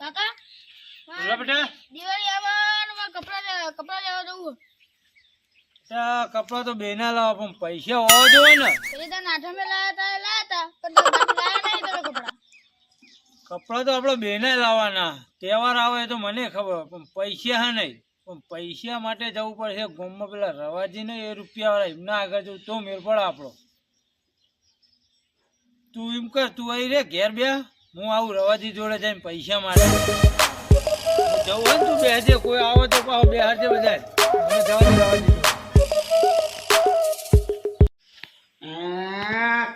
કાકા? બોલો બેટા. દિવાળી આવવાનું કપડા લે- કપડા લેવા જવું કપડા તો બેના લાવો પણ પૈસા હોવા જોઈએ ને. પણ તો આપડે બે કપડા. કપડા બેને લાવવાના. તહેવાર આવે તો મને ખબર પણ પૈસા હા નહીં. પણ પૈસા માટે જવું પડશે. ગોમમાં પેલા રવાજી ને એ રૂપિયા વાળા એમના આગળ જવું તો મેળ પડે આપણો. તું એમ કર તું અહીં રે ઘેર બે હું આવું રવાજી જોડે જઈને પૈસા મારે. જવું હોય ને તું બેસજે કોઈ આવો તો પાછો બેહાડજે બધા મને જવા રવાજી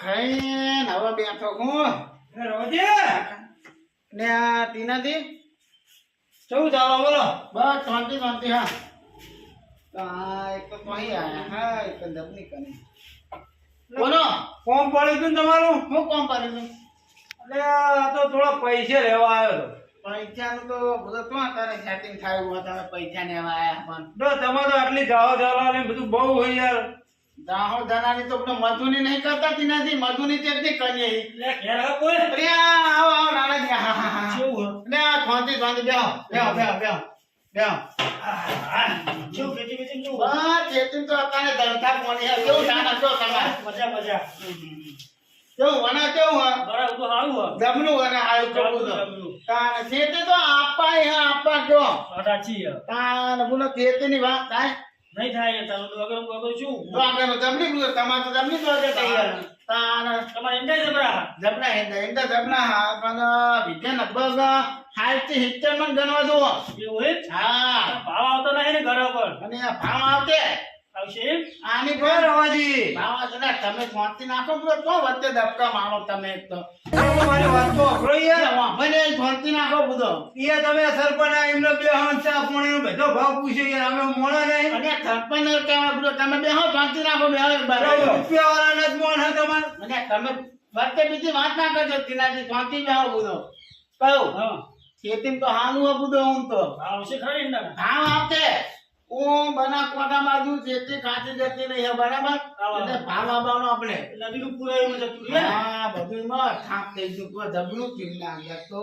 ખાઈને હવે બેઠો હું. રવાજી? ને આ તીનાથી કેવું ચાલો બોલો? બસ શાંતિ શાંતિ હા. હા આ એક તો અહીં આયા. હા એક દબની કને. બોલો. કોમ પડી ગયું ને તમારું? હું કોમ પાડી દઉં એટલે આ તો થોડા પૈસે લેવા આવ્યો હતો પૈસાનું તો બધું તો સેટિંગ થાય એવું તમે પૈસા પણ. જો તમે તો આટલી જાઓ જાલા ને બધું બહુ હોય યાર. દાહો દાનાની તો આપણે મજૂરી નહીં કરતા મજૂરી તેટલી કરીએ એટલે ઘેર કોઈ અરે આ આવો આવો નાનાજી હા હા હા. કેવું ને આ શાંતિ શાંતિ બેહો બેહો બેહો ખેતી બેતી ખેતી તો અત્યારે ધંધા કોની કેવું નાના છો તમારે? મજા મજા. કેવું વના કેવું હા બરાબર તો હા જમનું વના આયું કેવું તો. તાને ખેતી તો આપાય હે આપા જો સાચી છે. તાન બોલો ખેતી ની વાત થાય? નહીં થાય તારું તો અગર અગર શું? તો આગળ જમની બોલો તમારે તો જમની તો આગળ તૈયાર. તાને તમારે એન્ડાય જબરા. જમના હેંડા હેંડા જમના હા પણ વિજય લગભગ મણ ગણવા જુઓ. એવું હે હા. ભાવ આવતો નહીં ને ઘર પર અને ભાવ આવતે? આવશે? આની પર આવશે તમે શાંતિ નાખો બોલો તો વચ્ચે ધબકા મારો તમે તો. તમારી વાત તો અઘરો યાર. મને શાંતિ નાખો બધો. એ તમે સરપંચ એમનો બે હંસા પાણીનો બધો ભાવ પૂછે યાર અમે મોણા નહીં. અને સરપંચ કહેવા બધો તમે બેહો શાંતિ નાખો બેહો બરાબર. રૂપિયા વાળા નથી મોણ હે તમારે. અને તમે વચ્ચે બીજી વાત ના કરજો તેનાથી શાંતિ બેહો બધો. કહું હા. ખેતી તો હાલું હે બધો હું તો. આવશે ખરી ને ભાવ આવતે હું બનાસકાંઠા બાજુ ખેતી ખાતી જતી નહીં બરાબર? હા. એટલે ભાવ આવવાનો આપણે નદી નું પુરાયું જતું રહે હા? બધું માં ઠાક થઈ ગયું ના અંદર તો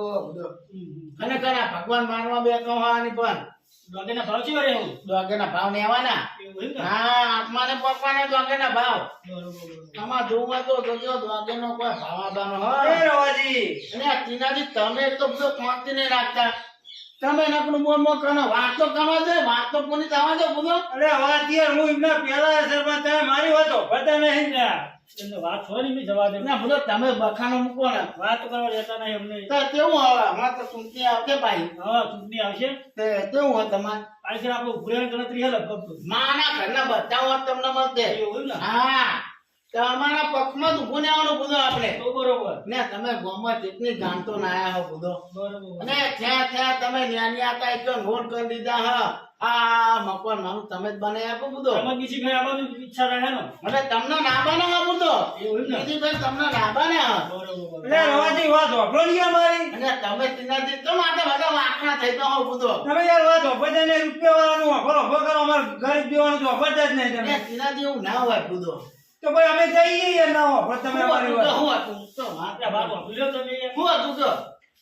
અને કરા ભગવાન માનવા બેઠો હોવાની પણ દોડેના ભાવ છે એવું દોગેના ભાવ ને હા આત્માને પપ્પાને દોગેના ભાવ. આમાં જોવા તો જોજો દોગેનો કોઈ ભાવ આવવાનો એ હોય રવાજી. અને તમે તો બધો પહોંચી નહીં રાખતા. તમે નકરું મોર મોર વાત વાતો કરવા દે વાતો કોની થવા દે બોલો અરે વાત યાર હું એમના પેલા સરપંચ તમે મારી વાતો બતા નહીં ને. એમને વાત થોડી મેં જવા દે. ના બોલો તમે બખાનો મૂકો ને. વાત કરવા દેતા નહીં અમને. તો કેવું આવે હમણાં તો સુનતી આવશે ભાઈ. હા ચૂંટણી આવશે. તે કેવું હોય તમારે. આજે આપણે ઉભરેણ ગણતરી હે લગભગ. તો. માના ઘરના બધા તમને મળશે એવું ને? હા. તમારા પક્ષમાં જ ઊભું ને આવવાનું બધું આપણે. તો બરોબર. ને તમે ગોમાં જેટલી જાણતો ના આયા હો બુધો. બરોબર. અને ત્યાં ત્યાં તમે જ્ઞાની હતા એટલો નોટ કરી દીધા હા. આ મકવાન મારું તમે જ બનાવી આપો બુધો. તમે બીજી કઈ આવવાની ઈચ્છા રહે ને? અને તમને ના બને હા બુધો. એવું એમ ને? બીજી ભાઈ તમને ના બને હા. બરોબર. એટલે રવાજી વાત વાપરો ને અમારી. અને તમે તેનાથી તો માટે બધા વાંકણા થઈ તો હો બુધો. તમે યાર વાત વાપરતા ને રૂપિયા વાળાનું વાપરો. વાપરો કરો અમારે ગરીબ દેવાનું તો વાપરતા જ નહીં તમે. તેનાથી એવું ના હોય બધો. તો ભાઈ અમે જઈએ યાર ના પણ તમે હું અમારી વાત હું હતું તો વાત એટલે ભૂલ્યો તમે. હું હતું તો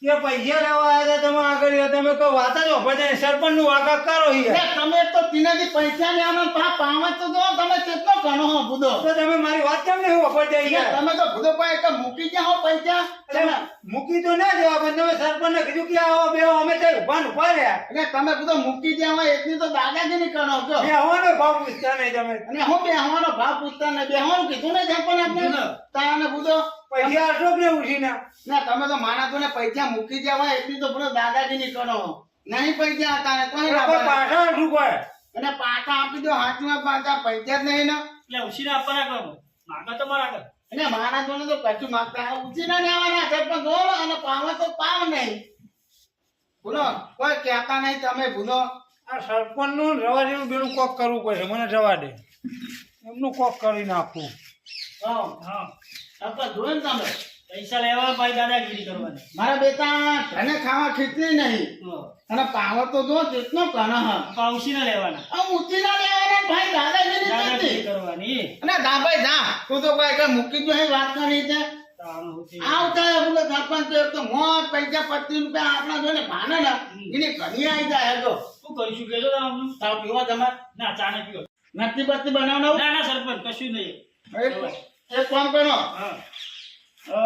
કે પૈસા લેવા આવ્યા તમે આગળ તમે કોઈ વાત જ વાપરતા નહીં. સરપંચનું વાકા કરો તમે તો તેનાથી પૈસા લેવાનો પા પાવત તો જો તમે કેટલો ઘણો હો બધો તો તમે મારી વાત કેમ નહીં વાપરતા એટલે તમે તો બધો પાસે એક મૂકી ગયા હો પૈસા? એટલે મૂકી તો ના જવા પણ તમે સરપંચ ને કીધું કે આવો બે અમે તો ઊભા ઊભા રહ્યા. એટલે તમે બધો મૂકી ગયા હોય એટલી તો દાદાગીરી કરો છો. બે આવવાનો ભાવ પૂછતા નહીં તમે. અને હું બેહવાનો ભાવ પૂછતા નહીં બેહવાનું કીધું ને જપન આપણે તાને બધો પૈસા આટલો ને ઉઠીને ના તમે તો માના તો ને પૈસા મૂકી દેવા એટલી તો પેલો દાદાજી ની કરો નહીં પૈસા હતા ને કોઈ. પાછા શું કોઈ. અને પાછા આપી દો હાથમાં પાછા પૈસા જ નહીં ને. એટલે ઉછીને આપવાના કરો માગા તો મારા કરો અને મારા જોને તો કશું માગતા ઉછી ના લેવાના છે પણ ગોળ અને પાવા તો પાવ નહીં. બોલો કોઈ કહેતા નહીં તમે ભૂલો? આ સરપંચનું રવાજી નું બેનું કોક કરવું પડશે મને જવા દે. એમનું કોક કરી આપું હા હા. આપણે જોયું તમે પૈસા લેવા ભાઈ દાદાગીરી કરવાની. મારા બેટા તને ખાવા ખીચડી નહીં. અને પાવર તો જો કણ હ. ના લેવાના. આ ના લેવાના ભાઈ દાદાગીરી કરવાની. અને દા ભાઈ જા. તું તો કઈ કઈ મૂકી જો વાત કરી છે. આવતા બોલે સરપંચ તો એક તો મોત પૈસા પચીસ રૂપિયા આપણા ભાને ને. એની ઘણી આવી જાય તો શું કરીશું? આમ. તાવ પીવો તમારે. ના ચા પીવો. નથી બત્તી બનાવવાનું ના ના સરપંચ કશું નહીં. એક કામ કરો. હા. અ,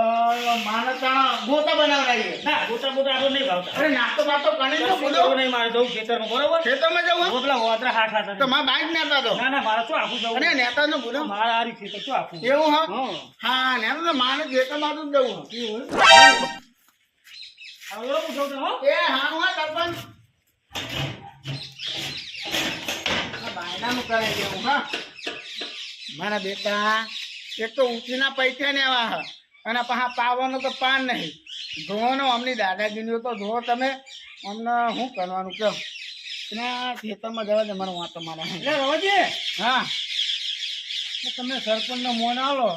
માને તાણા ગોટા બનાવડાવીએ. ના ગોટા બોટા આપણે નહીં ભાવતા. અરે નાસ્તો બાસ્તો ગણી તો બોલો. નહીં મારે જવું ખેતરમાં બરોબર? ખેતરમાં જવું હવે પેલા વાદળા હાથ હાથ. તો મારા બાઈક નેતા તો. ના ના મારે શું આખું જવું? અને નેતા નું બોલો મારે રીતે ખેતર શું આખું? એવું હા? હા. હા નેતા તો માને ખેતરમાં જ જવું હવે એવું પૂછો તો હો એ હા હા સરપંચ. આ બાયડાનું કરે દેવું હા. મારા બેટા એક તો ઊંચીના પૈસા ને આવા હા. અને પાછા પાવાનો તો પાન નહીં. ધોવાનો અમની દાદાગીરીઓ તો ધો તમે. અમને શું કરવાનું? કહો એના ખેતરમાં જવા દે મારો વાંચો મારે. રવાજી? હા. તમે સરપંચ નો મોન આવો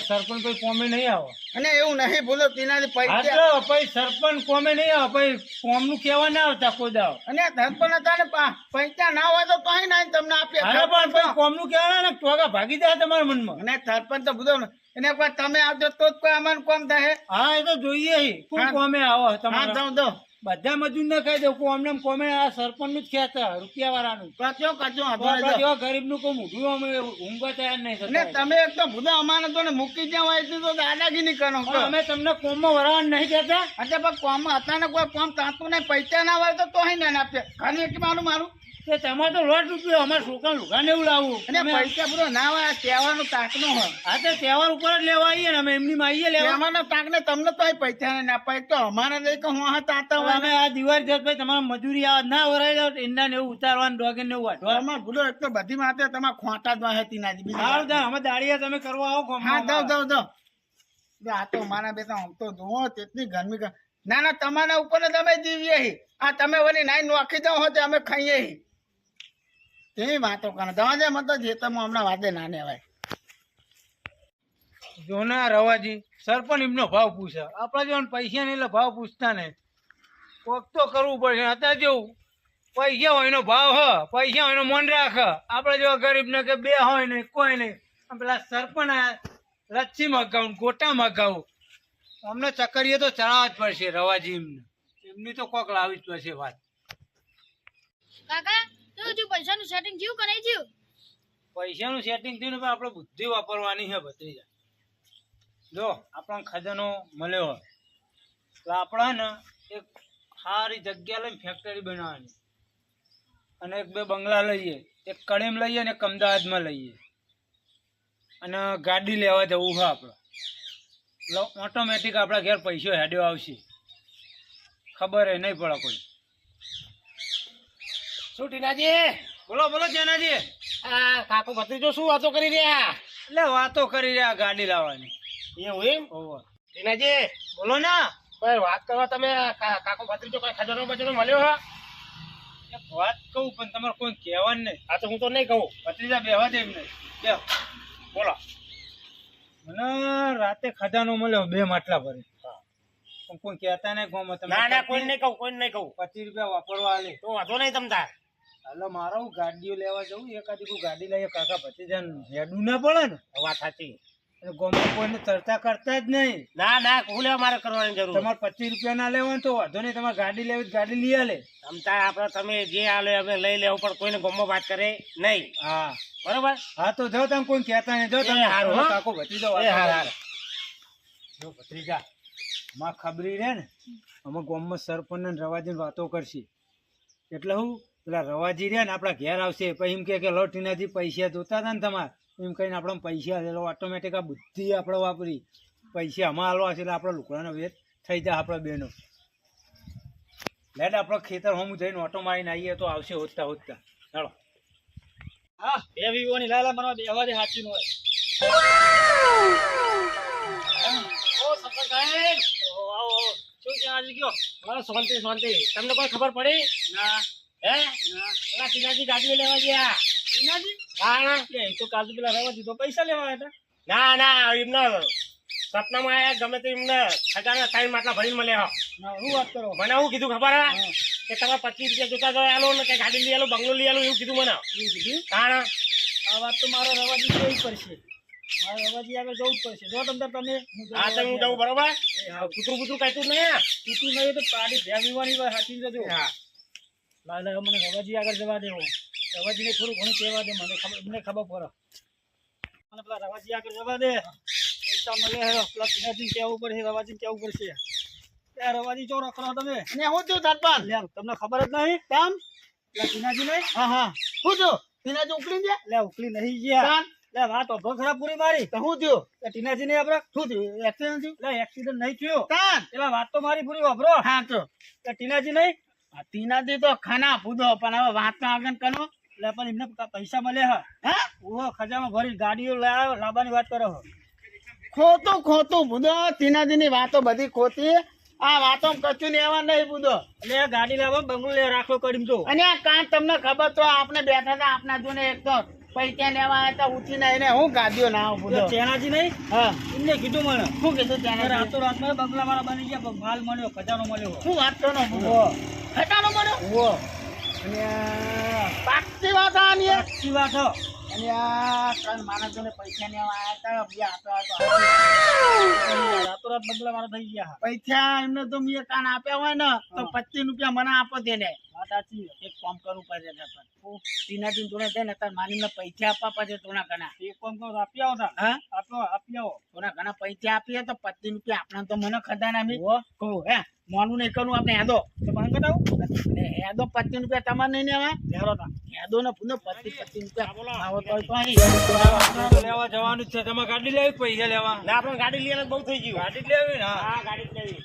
સરપંચ કોઈ કોમે નહીં આવો. અને એવું નહીં બોલો તેનાથી પૈસા પછી સરપંચ કોમે નહીં આવો પછી કોમનું કેવા ના આવતા કોઈ દાવ. અને સરપંચ હતા ને પૈસા ના હોય તો કઈ ના તમને આપીએ અરે પણ પછી કોમનું કેવા ને ટોગા ભાગી જાય તમારા મનમાં. અને સરપંચ તો બધો એને કોઈ તમે આવજો તો જ કોઈ અમને કોમ થાય. હા એ તો જોઈએ. કોમે આવો તમારે? દઉં દઉં બધા મજૂર ને કહી દઉં કોમ ને કોમે આ સરપંચનું જ ખેતર રૂપિયા વાળાનું કચો કચો જેવા ગરીબનું કોઈ મૂઢું અમે ઊંઘવા તૈયાર નહીં થતું. તમે એક તો ભૂલો અમારે તો ને મૂકી જ્યાં હોય તો દાદાગીરી કરો અમે તમને કોમમાં વરાવા નહીં કહેતા. એટલે પણ કોમ અચાનક કોઈ કોમ તાતું નહીં પૈસા ના હોય તો તોય ના આપીએ ઘણી એક મારું મારું. તે તમારે તો લોટ રૂપિયો અમારે છોકરા લુગા એવું લાવવું અને પૈસા પૂરો ના હોય આ તહેવારનું તાકનું હોય. હા તો તહેવાર ઉપર જ લેવા આવીએ ને અમે એમની માં આવીએ લેવા. તહેવારના તાકને તમને તો પૈસા ના પાય તો અમારે લઈ કે હું હા તાતા હોય. અમે આ દિવાળી જત ભાઈ તમારે મજૂરી આવે ના વરાઈ જાવ ઈંડા ને એવું ઉતારવાનું ડોગે ને એવું વાટવા અમાર ભૂલો એક તો બધી માતે તમારે ખોટા જ તીનાજી બીજી હારું વાત જા અમે દાડિયા તમે કરવા આવો હા જાઓ અમારા. જાઓ. જાઓ આ તો મારા બેટા આમ તો જુઓ તેટલી ગરમી ના ના તમારા ઉપર જ અમે જીવીએ. આ તમે વળી નાઈ નોખી જાઓ હો તે અમે ખાઈએ છીએ. વાતો કરે જવા દે મત જે તમે હમણાં વાતે ના નેવાય. જો ના રવાજી સરપંચ એમનો ભાવ પૂછે. આપણા જેવા પૈસા નહીં એટલે ભાવ પૂછતા નહીં. કોક તો કરવું પડશે. અત્યારે જેવું પૈસા હોય એનો ભાવ હ પૈસા હોય એનો મન રાખ. આપણા જેવા ગરીબ ને કે બે હોય ને કોઈ નહીં. આમ પેલા સરપંચ લચ્છી મગાવું ગોટા મગાવું અમને ચકરીએ તો ચડાવવા જ પડશે રવાજી એમને. એમની તો કોક લાવવી જ પડશે વાત. કાકા તો હજુ પૈસાનું સેટિંગ થયું કે નહીં થયું? પૈસાનું સેટિંગ થયું ને પણ આપણે બુદ્ધિ વાપરવાની છે ભત્રીજા. જો, આપણને ખજાનો મળ્યો હોય. તો આપણે ને એક સારી જગ્યા લઈને ફેક્ટરી બનાવવાની. અને એક બે બંગલા લઈએ, એક કડીમ લઈએ અને એક અમદાવાદમાં લઈએ. અને ગાડી લેવા જવું છે આપણે. એટલે ઓટોમેટિક આપણા ઘેર પૈસો હેડ્યો આવશે. ખબર એ નહીં પડે કોઈ. શું ટીનાજી? બોલો બોલો જેનાજી. આ કાકો ભત્રીજો શું વાતો કરી રહ્યા? એટલે વાતો કરી રહ્યા ગાડી લાવવાની. એવું એમ? ટીનાજી બોલો ને. કોઈ વાત કરવા તમે કાકો ભત્રીજો કોઈ ખજાનો બજારો મળ્યો હા? વાત કહું પણ તમારે કોઈ કહેવાનું નહીં. આ તો હું તો નહીં કહું. ભત્રીજા બેહવા દે એમને. બોલો. મને રાતે ખજાનો મળ્યો બે માટલા ભરી પણ કોઈ કહેતા નહીં ગોમ તમે ના ના કોઈ નહીં કહું કોઈ નહીં કહું. પચીસ રૂપિયા વાપરવા આલે. તો વાંધો નહીં તમ તાર. હાલો મારે હું ગાડીઓ લેવા જવું એકાદી કોઈ ગાડી લઈએ કાકા ભત્રીજા હેડું ના પડે ને? વાત સાચી. અને ગોમાં કોઈને ચર્ચા કરતા જ નહીં. ના ના હું લેવા મારે કરવાની જરૂર. તમારે પચીસ રૂપિયા ના લેવાનું તો વાંધો નહીં તમારે ગાડી લેવી ગાડી લઈ આલે. તમ તાર આપણે તમે જે આલે અમે લઈ લેવું પણ કોઈને ગમો વાત કરે નહીં. હા. બરોબર? હા તો જો તમે કોઈ કહેતા નહીં. જો તમે હારું, કાકો ભત્રીજો જો ભત્રીજા માં ખબરી રે ને અમે ગોમમાં સરપંચ ને રવાજી વાતો કરશી. એટલે હું પેલા રવાજી રહ્યા ને આપણા ઘેર આવશે પછી એમ કે કે લો ટીનાજી પૈસા જોતા હતા ને તમારે? એમ કહીને આપણે પૈસા લેલો ઓટોમેટિક આ બુદ્ધિ આપણે વાપરી. પૈસા આમાં હાલવા છે એટલે આપણે લુકડાનો વેચ થઈ જાય આપણા બેનો. લેટ આપણો ખેતર હોમ જઈને ઓટો મારીને આવીએ તો આવશે હોતતા હોતતા ચાલો. હા બે વીવોની લાલા મને બે હવારે સાચી હોય. ઓ સરપંચ સાહેબ. શું છે આજે કયો બસ શાંતિ શાંતિ. તમને કોઈ ખબર પડી? ના. હે? ગાડીઓ લેવા ગયા. ટીનાજી હા. એ તો કાજુ પેલા દીધો. પૈસા લેવા હતા? ના ના એમને સપનામાં આયા ગમે તે એમને ખજાના ટાઈમ માટલા ભરીને મળ્યા. હું વાત કરો? મને શું કીધું ખબર હે? કે તમે પચીસ રૂપિયા જોતા આલો ને કે ગાડી લઈ આલો બંગલો લઈ આલો એવું કીધું મને. એવું કીધું? કારણ આ વાત તો મારો રવાજી જોઈ પડશે. મારે રવાજી આગળ જવું જ પડશે. જો તમને તમે આ જઉં હા હું જવું બરોબર? હા. કૂતરું કૂતરું કહેતું નહીં. કૂતરું નહીં તો પાડી ભેગીવાની વાત સાચી જજો હા. લાલ હવે મને રવાજી આગળ જવા દેવો રવાજીને થોડું ઘણું કહેવા દે મને ખબર મને ખબર પડે. મને પેલા રવાજી આગળ જવા દે. પૈસા મળે પેલા પિનાજી કહેવું પડશે રવાજી કહેવું પડશે. ત્યાં રવાજી ચો રખડો તમે. ને હું છું સરપંચ લે તમને ખબર જ નહીં? કામ? પેલા પિનાજી નહીં? હા હા. હું છું? પિનાજી ઉકળી ગયા? લે ઉકલી નહીં ગયા. લે વાત અભો ખરાબ પૂરી મારી. તો શું થયું ટીનાજી ને આપડે શું થયું? એક્સિડન્ટ થયું? લે એક્સિડન્ટ નહીં થયો. પેલા વાત તો મારી પૂરી વાપરો હા તો. ટીનાજી નહીં? આ ટીનાથી તો ખાના પૂધો પણ હવે વાંચતા આગળ કરો એટલે પણ એમને પૈસા મળે હે. હા? ઓહો ખજામાં ભરી ગાડીઓ લાવ લાવવાની વાત કરો ખોતું ખોટું બુધો ટીનાજીની વાતો બધી ખોટી. આ વાતો કચું લેવા નહીં બુદો એટલે ગાડી લાવો બંગલો લે રાખો કરી તો અને આ કાન તમને ખબર તો આપણે બેઠા હતા આપના જોને એક તો પૈસા લેવા આવ્યા હતા ઉઠીને એને હું ગાદ્યો ના આવું બુધો ચેનાજી નહીં? હા. એમને કીધું મને. શું કીધું કે ત્યાં રાતો રાતમાં બંગલા વાળા બની ગયા માલ મળ્યો ખજાનો મળ્યો. શું વાત તો નો ઓહો ખજાનો મળ્યો? ઓ અને પાકતી વાત આની. વાત હો. અને આ ત્રણ માણસોને પૈસા લેવા આવ્યા હતા બીજા આપવા હતા. રાતો વાળા થઈ ગયા પૈસા એમને તો મેં કાન આપ્યા હોય ને તો પચીસ રૂપિયા મને આપો તેને. સાચી. એક કામ કરવું પડે ને પણ ટીનાજી જોડે છે ને તાર માનીને પૈસા આપવા પડે થોડા ઘણા. એક કામ કરો આપી આવો તા હા? આપો આપી આવો થોડા ઘણા પૈસા આપીએ તો પચીસ રૂપિયા આપણા તો મને ખજાના બી કહું હે? મોનું ને એકનું આપણે હેદો. તો કરાવું ને હેદો પચીસ રૂપિયા તમારે નહીં લેવા? લેવડો ના હેદો ને પૂનો પચીસ પચીસ રૂપિયા. આવો તો તો અહીં. લેવા જવાનું છે. તમે ગાડી લેવી પૈસા લેવા. ના આપણે ગાડી લઈને બહુ થઈ ગયું ગાડી લેવી ને? હા ગાડી લેવી.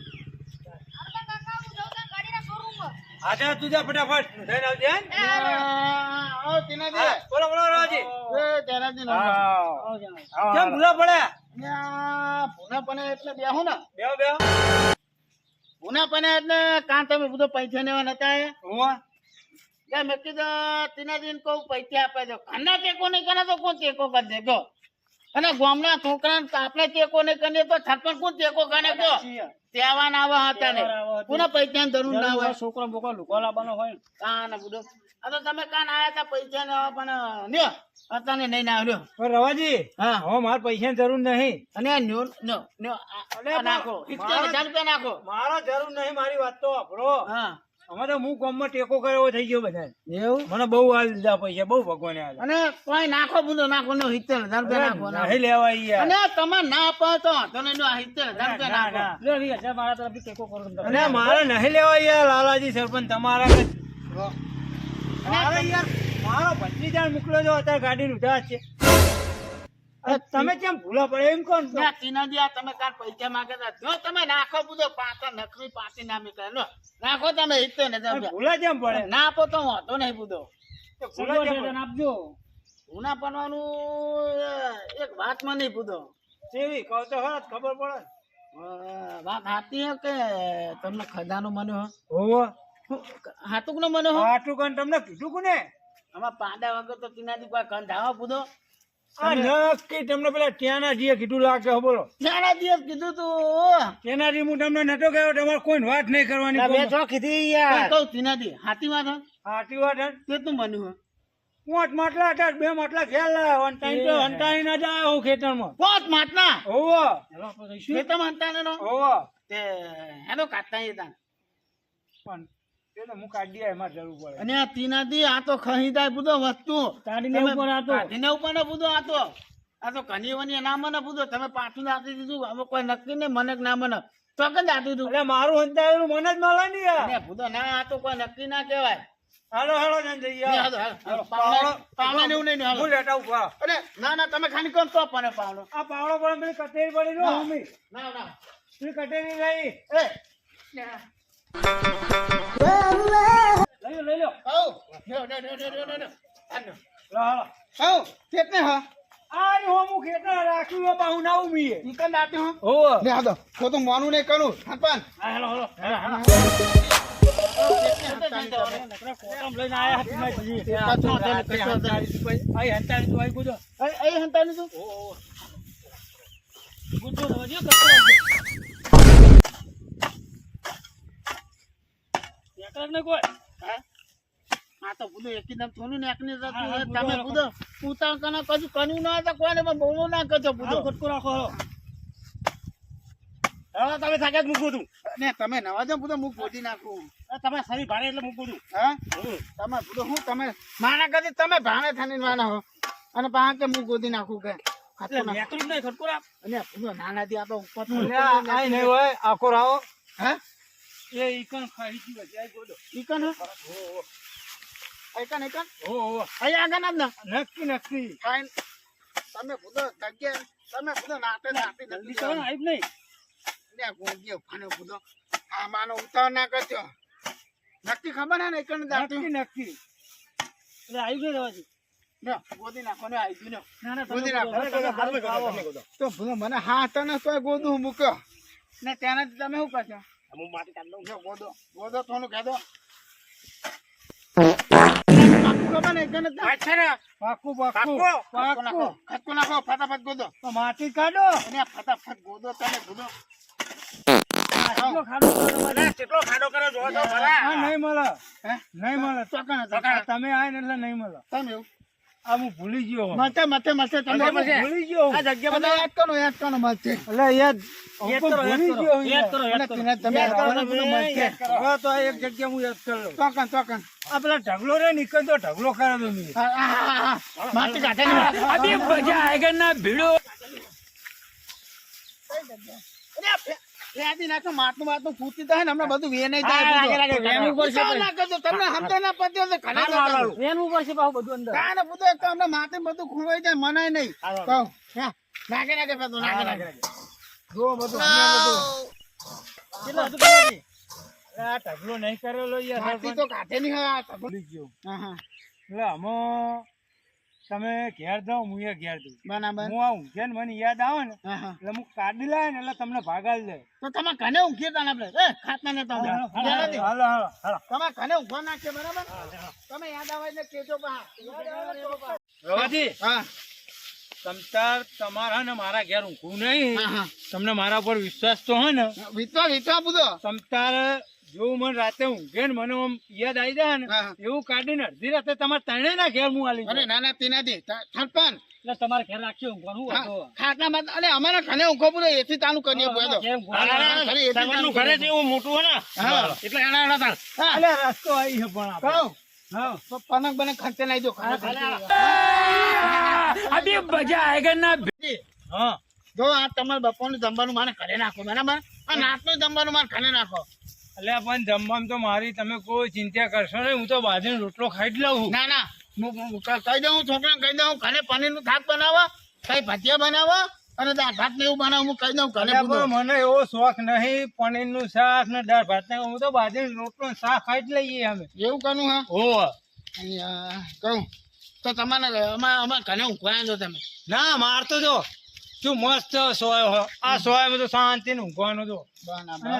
અરે કાકા હું જાઉં ત્યાં ગાડીના શોરૂમમાં આજા તુજા ફટાફટ જઈને આવજે આવો ટીનાજી. હા, બોલો બોલો રાજી એ ટેનાજી ના હા. કેમ ભૂલા પડ્યા? અને આ ભૂનાપણે એટલે બેહો ને. બેહો બેહો. ભૂનાપણે એટલે કાં તમે બધો પૈસા લેવા નતા એટલે મેં કીધું ટીનાજીને કહું પૈસા આપે છે. ઘરના ટેકો નહીં કરે તો કોણ ટેકો કરી દે અને ગામના છોકરાને આપણે ટેકો નહીં કરીએ તો છતાં કોણ ટેકો કરે? કહો ના આવા હતા ને. કોના પૈસાની જરૂર ના હોય? છોકરો બોકરો લુકો લાવવાનો હોય ને. કાન બધું? તો તમે કાન આયા તા પૈસા લેવા પણ લ્યો અત્યારે નહીં ના લ્યો પણ રવાજી હા. હવે મારે પૈસાની જરૂર નહીં. અને ન્યો નાખો. મારા- સિત્તેર હજાર રૂપિયા નાખો. મારા જરૂર નહીં મારી વાત તો આપણો હા. હું ગામમાં ટેકો કર્યો થઈ ગયો બધા એવું? મને બહુ હાલ દીધા પૈસા બહુ ભગવાને હાલ. અને કોઈ નાખો બધો નાખો નો સિત્તેર હજાર રૂપિયા નાખો. નહીં લેવા યાર. અને તમે ના આપો તો તમે નો સિત્તેર હજાર રૂપિયા ના, નાખો. ના. વીસ હજાર મારા તરફથી ટેકો કરો અને મારે નહીં લેવા યાર લાલાજી સરપંચ તમારા મારે યાર મારો ભત્રીજાને મોકલ્યો છો અત્યારે ગાડી ઉધા છે. તમે કેમ ભૂલા પડે? એમ કોણ ના, ટીનાજી, આ તમે કાલ પૈસા માંગતા જો તમે નાખો બધો પાછા નકરી પાછી ના નીકળે લો નાખો તમે સિત્તેર ને ભૂલા કેમ પડે? ના આપો તો વાંધો નહીં બધો. ભૂલા કેમ પડે? આપજો. ગુના બનવાનું એક વાતમાં નહીં પૂછો કેવી? કહો તો ખરા ખબર પડે વાત સાચી હે કે તમને ખજાનો મને હોવો. હાતુક નો મને હાટુક તમને કીધું કોને? આમાં પાંડા વગર તો ટીનાજી કોઈ કંધાવા પૂદો. નક્કી તમને પેલા ત્યાંનાજીએ કીધું લાગે હો બોલો. ત્યાંનાજીએ કીધું તું. ત્યાંનાજી હું તમને નતો ગયો તમારે કોઈ વાત નહીં કરવાની બે છો કીધી યાર. કહું ટીનાજી હાથી વાત હાથી વાત તે તું બન્યું હે? પાંચ માટલા હતા બે માટલા ખેલ અંટાઈ તો અંટાઈ ના જાય હું ખેતરમાં. પાંચ માટલા? હોવો. ખેતરમાં હંતાને નો? હોવો. તે એનો કાઢતા એ તાન. પણ તે હું કાઢી આય, મારે જરૂર પડે. અને આ તીનાથી આ તો ખરીદાય બધો વસ્તુ. કાઢીને ઉપર આ કાઢીને ઉપર ને બધો આ આ તો કની ના મને બધો. તમે પાછું આપી દીધું. હવે કોઈ નક્કી ને મને ના મને. ચોક્કસ આપી દીધું. એટલે મારું હંતાયેલું મને જ મળે ને યાર. ના આ તો કોઈ નક્કી ના કહેવાય. હાલો હાલો જઈને જઈએ હાલો, હાલો, હાલો. પાવડો પાવડો- ને એવું નહીં હાલો. હું લેતા ઊભા અરે ના ના તમે ખાલી કોણ તો પણ પાવડો? આ પાવડો પણ પેલી કટેરી પડી નો ના. મમ્મી. ના ના. કટેરી લઈ એ. લઈ લઈ લો આવ લ્યો, લ્યો, લ્યો, લ્યો, લ્યો. હાલો. લો, કેટલે હા આ જો હું ખેતર રાખ્યું હોય પાછું ના ઉમીએ ઈ કન દાટી હો લે આ તો તો તો મોનું નહીં કરું હપન હા, હાલો હાલો હાલો હાલો કોટમ લઈને આયા હતા ના જઈએ. કચરો હતો ને, કચરો હતો ને. આઈ હંતાડી તું આઈ કૂદો. એ એ હંતાની તું કૂદો તો હજી કચરો આવશે. એકલા ને કોઈ? હા? આ તો બુદો એકદમ થોડું નાખને જતું હા, તમે બુદો બધું કના કજુ કશું ના તો કોને બોલવું ના કજો બુદો ખટકો રાખો હાલો હાલો તમે થાકે જ તું ને તમે નવા દો બુદો હું ગોદી નાખું. તમે શરીર ભાડે એટલે મૂકવું તું હા? તમે બુદો હું તમે માના કદી તમે ભાણે થઈને માના હો. અને પા કે હું ગોદી નાખું કે ખટકો રાખ. અને બુદો નાના દી આ તો ઉપર આઈ નહીં હોય આખો રાવો. હે? એ ઈકણ ખાઈ ગયું આઈ ગોડો. ઈકન હે? ઈકન ઈકન? હો, હો. અહીંયા આગળ જ ને. નક્કી નક્કી. ફાઈન તમે બધો જગ્યા તમે બધો નાટે નાટે જલ્દી કરો ને જ નહીં. ને ગોગીઓ ફાનો બધો આ માનો ઉતાર ના કરજો. નક્કી ખબર હે ને ઈકન નક્કી નક્કી. એટલે આવી ગયો ને ને. ના ના. તો મને હા તને તો ગોદું મૂક્યો. ને તેનાથી તમે શું કરશો? હું માટી કાઢી લઉં જો ગોદો ગોદો જ માટી કાઢો. ફટાફટ ગોદો તમે ગોદો. કેટલો ખાડો કરો. આ નહીં મળે. હે? નહીં મળે. તમે આય ને એટલે નહીં મળે. તમે એવું આ હું ભૂલી ગયો. મતે મતે મતે તમે. ભૂલી ગયો આ જગ્યા બધા યાદ કરો યાદ કરો મતે એટલે યાદ યાદ હું કરો, યાદ ભૂલી ગયો યાદ કરો, યાદ કરો. તમે યાદ કરો, આવવાનું તમે બધું મળશે. યાદ કરો. હવે તો એક જગ્યા હું યાદ કરી લઉં આ પેલા ઢગલો રે નીકળતો ઢગલો કરે તો મેં. માટી કાઢે આएगा ના ભીડો ફેંદી નાખો, માટલું માટલું ફૂટી જાય ને હમણાં બધું વેનું ના કરજો, તમને ના તો ઉપર છે પાછું બધું અંદર. કાંઈ ને બધું એક હમણાં માટી બધું ખોવાઈ જાય મનાય નહીં. હા, નાખે નાખે બધું નાખે નાખે જો બધું હમણાં બધું. કેટલો હતું પેલાથી? આ ઢગલો નહીં કરેલો યાર તો કાઢે નહીં હોય આ તો. ગયો. હા, હા. એટલે આમાં તમે ઘેર જાઓ હું એ ઘેર જઉં બરાબર. હું આ ઊંઘે ને મને યાદ આવે ને. એટલે હું કાઢી લાય ને એટલે તમને ભાગાલ દે. તો તમે કને ઊંઘી તા આપણે. એ ખાતા ને તમે હાલો હાલો હાલો તમે કને ઊંઘવા નાખે બરાબર? તમે યાદ આવે એટલે કેજો બા. રવાજી હા. તમતાર તમારા ને મારા ઘેર ઊંઘું નહીં. હા હા. તમને મારા પર વિશ્વાસ તો હોય ને. વિશ્વાસ વિશ્વાસ બધો તમતાર જેવું મને રાતે ઊંઘે ને મને આમ યાદ આવી જાય ને હા, હા. એવું કાઢીને અડધી રાતે તમારે તણે ના ઘેર હું આલી અરે ના ના દે થરપન એટલે તમારે ઘેર રાખ્યો ઊંઘવાનું ખાટલા માં અરે અમારા ઘરે ઊંઘો પૂરો એથી તાનું કરીએ હા. હા, એથી તમારું તાનું ઘરે એવું મોટું હોય ને? એટલે એના એના તાર. અરે રસ્તો આવી છે પણ આપણે. કહું? હા. તો પનક બને ખર્ચે નાઈ દો અભી મજા આएगा ના હા. જો આ તમારે બપોરનું જમવાનું મારે ઘરે નાખો બરાબર? આ નાતનું જમવાનું મારે ઘરે નાખો. એટલે પણ જમવામાં તો મારી તમે કોઈ ચિંતા કરશો નહીં હું તો બાજરીનો રોટલો ખાઈ જ લઉં. ના ના હું કહી દઉં છોકરાને કહી દઉં ઘરે પનીરનું થાક બનાવવા કઈ ભજીયા બનાવો અને દાળ ભાત ને એવું બનાવો હું કહી દઉં ઘરે મને એવો શોખ નહીં પનીરનું શાક ને દાળ ભાત ને હું તો બાજરી રોટલો શાક ખાઈ જ લઈએ અમે. એવું કરવું હા? હો કહું તો તમારે અમારે ઘરે ઊંઘવા દો તમે? ના માર તો જો. શું મસ્ત સોય હો. આ સોયમાં તો શાંતિ નું ઊંઘવાનું તો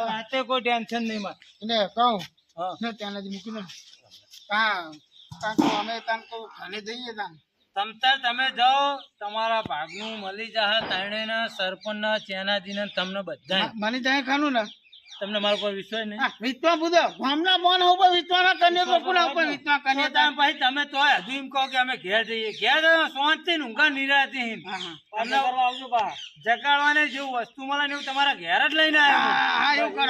રાતે કોઈ ટેન્શન નહીં મારે એટલે કહું હા. ને ત્યાં નથી મૂકી હા અમે તાન કહું ઘરે જઈએ તાન. તમતાર તમે જાઓ તમારા ભાગનું મળી જાય તારણેના સરપંચના ચેનાજીને તમને બધા મળી જાય ખાનું ને? તમને મારો પર વિશ્વાસ નહીં? વિશ્વા વિતવા બુધો ગામના બોન ઉપર વિતવા ના કન્યા તો કોના ઉપર વિશ્વા કન્યા તમે પછી તમે તો હજુ એમ કહો કે અમે ઘેર જઈએ. ઘેર જઈએ શાંતિ ઊંઘા નિરાતી હા હા. આવજો બા. જગાડવાને જેવું વસ્તુ મળે ને એવું તમારા ઘેર જ લઈને આવ્યો.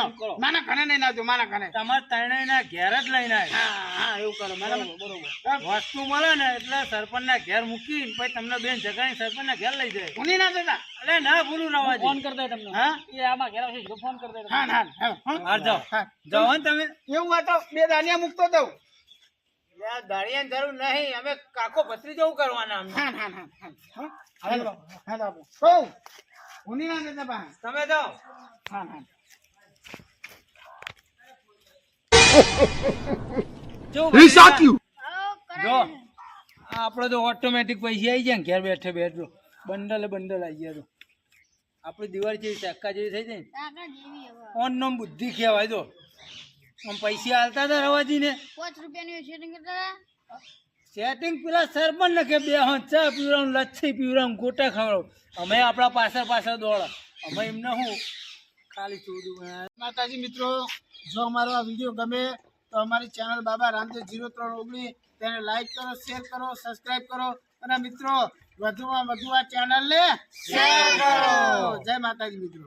એવું કરો. માના ઘરે નહીં નાખજો માના ઘરે. તમારા ત્રણેયના ઘેર જ લઈને આવ્યો હા હા એવું કરો બરાબર બરોબર. વસ્તુ મળે ને એટલે સરપંચ ના ઘેર મૂકી પછી તમને બેન જગાડી સરપંચ ના ઘેર લઈ જાય. ભૂલી ના જતા. અરે ના ભૂલું રવાજી ફોન કરી દે તમને. હા? એ આમાં ઘેર આવશે ફોન કરી દે હા હા. હા. જાઓ જાઓ ને તમે. એવું હોય તો બે દાનિયા મૂકતો દઉં. દાળિયાની જરૂર નહીં અમે કાકો ભત્રી જવું કરવાના અમને. હા હા હા હા હા? હાલો. હાલો કહું ભૂલી ના જતા બા. તમે જાઓ. હા હા. જો આવો કરાય જો. આપણે તો ઓટોમેટિક પૈસા આવી જાય ઘેર બેઠે બેઠો બંડલે બંડલ આવી ગયા તો આપણી દિવાળી જેવી ચક્કા જેવી થઈ જાય ને. કાકા જેવી હવે. ઓન નોમ બુદ્ધિ કહેવાય તો આમ પૈસા હાલતા હતા રવાજી ને પાંચ રૂપિયાની સેટિંગ કરતા સેટિંગ પેલા સરપંચ ને કે બે હા ચા પીવડાવું લચ્છી પીવરામ ગોટા ખવડાવ. અમે આપણા પાછળ પાછળ દોડા અમે એમને શું ખાલી ચોરી માતાજી મિત્રો જો અમારો આ વીડિયો ગમે તો અમારી ચેનલ બાબા રામદેવ જીરો ત્રણ ઓગણી તેને લાઈક કરો શેર કરો સબસ્ક્રાઈબ કરો. અને મિત્રો વધુમાં વધુ આ ચેનલને શેર કરો. જય માતાજી મિત્રો.